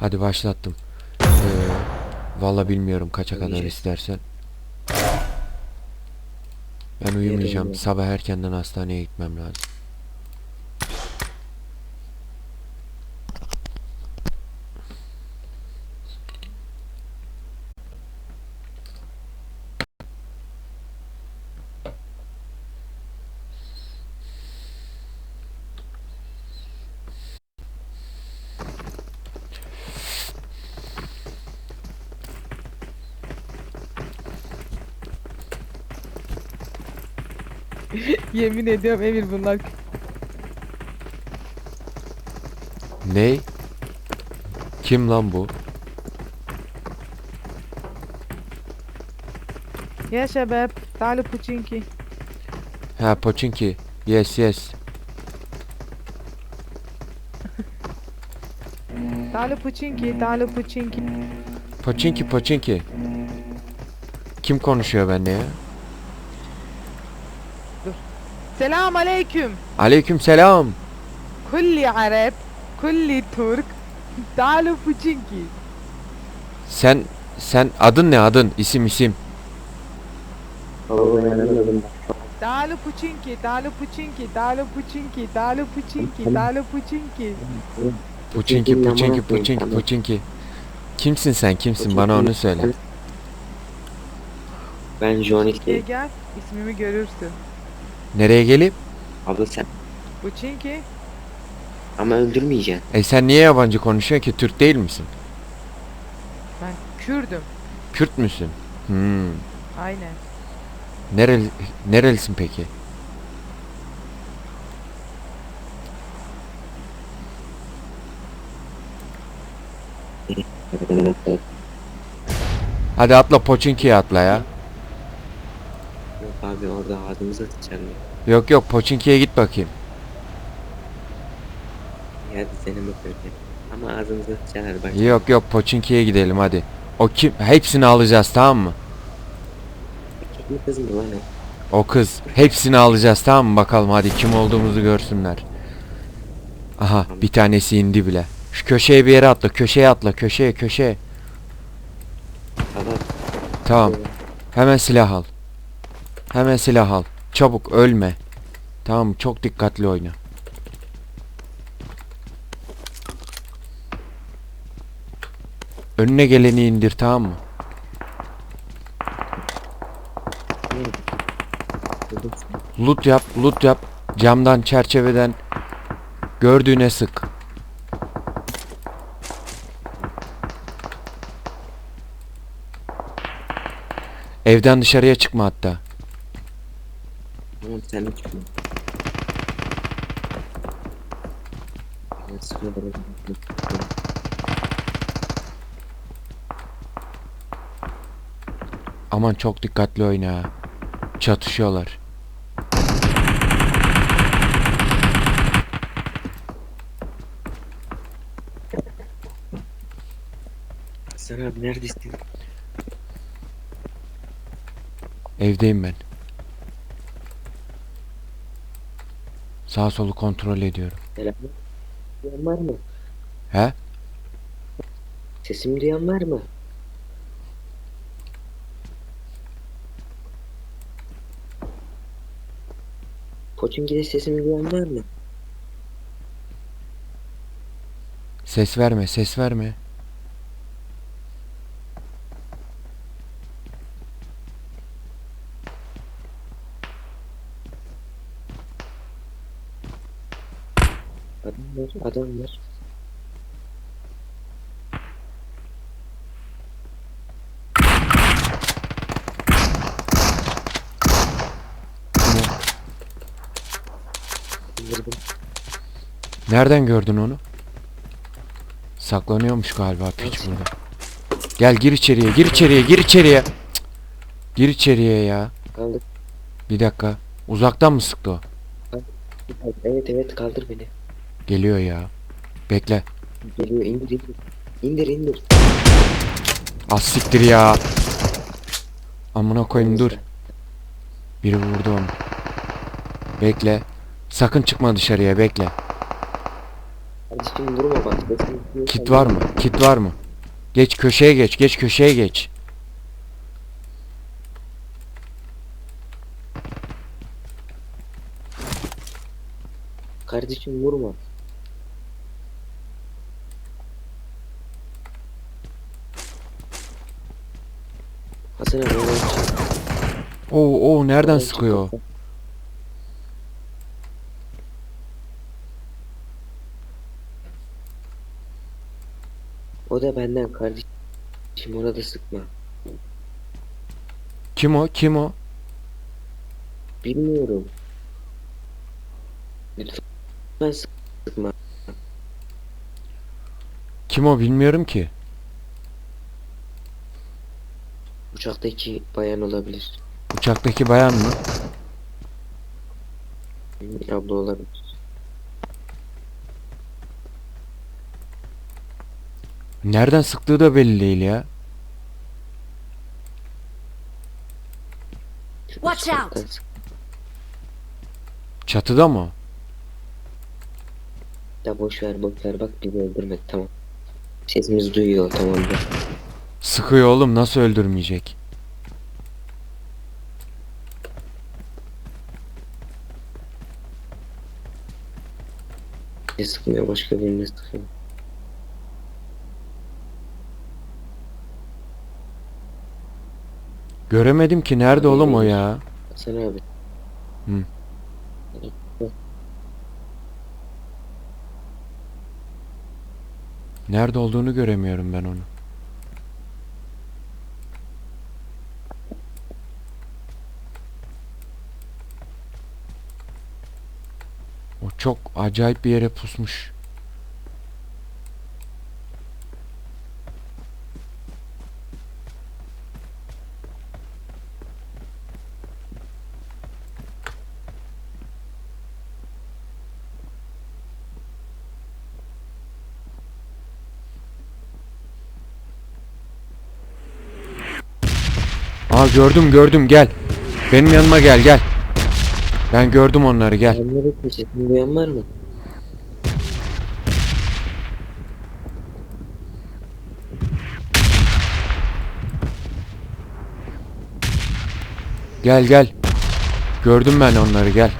Hadi başlattım. Ee, Valla bilmiyorum kaça kadar istersen. Ben uyumayacağım. Sabah erkenden hastaneye gitmem lazım. Yemin ediyorum Emir bunlar. Ne? Kim lan bu? Ya şebap. تعالوا بوتشينكي Ha Pochinki. Yes yes. تعالوا بوتشينكي تعالوا بوتشينكي Pochinki Pochinki. Kim konuşuyor benimle ya? Selam aleyküm. Aleyküm selam. Kulli Arap, kulli Türk, dalu fuçinki. Sen, sen adın ne adın? İsim isim. Dalu puçinki, dalu puçinki, dalu puçinki, dalu puçinki, dalu puçinki. Puçinki, puçinki, puçinki, puçinki. Kimsin sen? Kimsin? Bana onu söyle. Ben Johnny. Gel gel. İsmimi görürsün. Nereye gelip? Abla sen. Buçinki Ama öldürmeyeceksin. E sen niye yabancı konuşuyorsun ki? Türk değil misin? ben Kürdüm. Kürt müsün? Hmm. Aynen. Nereli, nerelisin peki? Hadi atla Poçinki'ye atla ya. Yok abi orada ağzımıza sıçarlar. Yok yok Poçinki'ye git bakayım. Ya seni mi söyleyeyim. Ama ağzımıza sıçarlar bak. Yok yok Poçinki'ye gidelim hadi. O kim? Hepsini alacağız tamam mı? Erkek mi kız mı lan o? O kız. Hepsini alacağız tamam mı? Bakalım hadi kim olduğumuzu görsünler. Aha bir tanesi indi bile. Şu köşeye bir yere atla. Köşeye atla. Köşeye köşeye. Baba. Tamam. Hemen silah al. Hemen silah al. Çabuk ölme. Tamam çok dikkatli oyna. Önüne geleni indir tamam mı? Loot yap, loot yap. Camdan, çerçeveden gördüğüne sık. Evden dışarıya çıkma hatta. Tamam sen de çıkma. Aman çok dikkatli oyna. Çatışıyorlar. Hasan abi neredesin? Evdeyim ben. Sağ solu kontrol ediyorum. Selam. Duyan var mı? He? Sesimi duyan var mı? Poçinki'de sesimi duyan var mı? Ses verme, ses verme. Adam var, adam var. Vurdum. Nereden gördün onu? Saklanıyormuş galiba piç burada. Gel gir içeriye, gir içeriye, gir içeriye. Cık. Gir içeriye ya. Kaldır. Bir dakika. Uzaktan mı sıktı o? Evet evet kaldır beni. Geliyor ya. Bekle. Geliyor indir indir. İndir indir. Az siktir ya. Amına koyayım dur. Biri vurdu onu. Bekle. Sakın çıkma dışarıya bekle. Kardeşim vurma bak. Kit var mı? Kit var mı? Geç köşeye geç. Geç köşeye geç. Kardeşim vurma. Hasan abi. Oo oo nereden sıkıyor? O da benden kardeşim ona da sıkma. Kim o? Kim o? Bilmiyorum. Lütfen sıkma. Kim o bilmiyorum ki. Uçaktaki bayan olabilir. Uçaktaki bayan mı? Abla olabilir. Nereden sıktığı da belli değil ya. Watch out. Çatıda mı? Ya boş ver boş ver bak bizi öldürme tamam. Sesimizi duyuyor tamamdır. Sıkıyor oğlum nasıl öldürmeyecek? Ne sıkmıyor başka birine sıkıyor. Göremedim ki nerede oğlum o ya? Hasan abi. Hı. Nerede olduğunu göremiyorum ben onu. Çok acayip bir yere pusmuş. Aa gördüm gördüm gel. Benim yanıma gel gel. Ben gördüm onları gel. Onları sesini duyan var mı? Gel gel. Gördüm ben onları gel.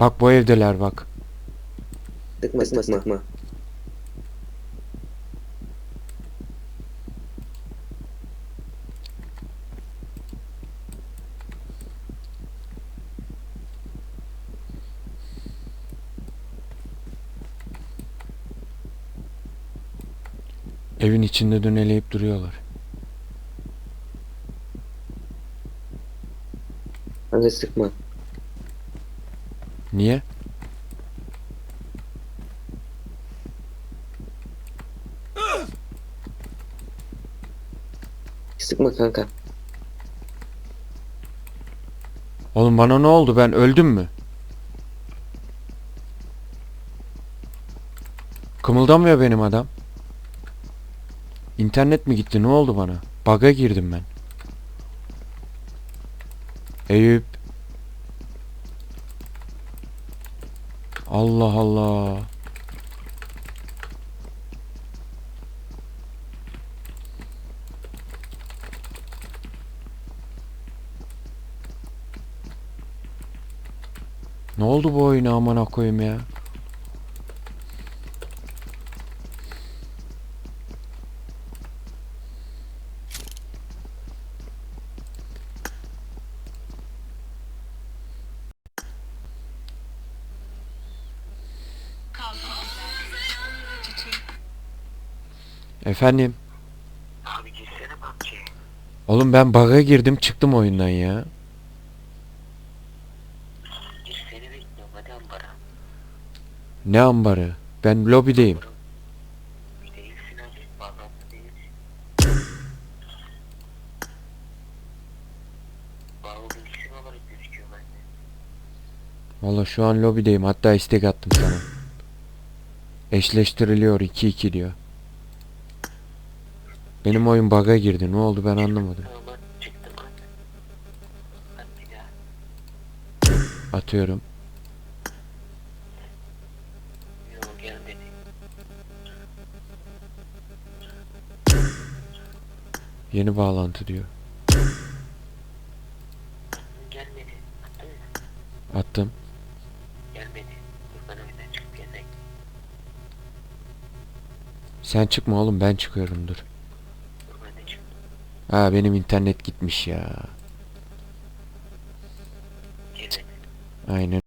Bak bu evdeler bak. Sıkma sıkma sıkma. Evin içinde döneleyip duruyorlar. Kanka sıkma. Niye? Sıkma kanka. Oğlum bana ne oldu? Ben öldüm mü? Kımıldamıyor benim adam. İnternet mi gitti? Ne oldu bana? Bug'a girdim ben. Eyüp. Allah Allah. Ne oldu bu oyuna amına koyayım ya? Efendim? Abi girsene PUBG'ye. Oğlum ben bug'a girdim çıktım oyundan ya. Gir seni bekliyorum hadi ambara. Ne ambarı? Ben lobideyim. Değilsin abi. Bağlantı değilsin. olarak gözüküyor bende. Valla şu an lobideyim hatta istek attım sana. Eşleştiriliyor 2-2 diyor. Benim oyun bug'a girdi ne oldu ben anlamadım. Atıyorum. Yeni bağlantı diyor. Attım. Sen çıkma oğlum ben çıkıyorum dur. Dur ben de çıktım. Ha benim internet gitmiş ya. Aynen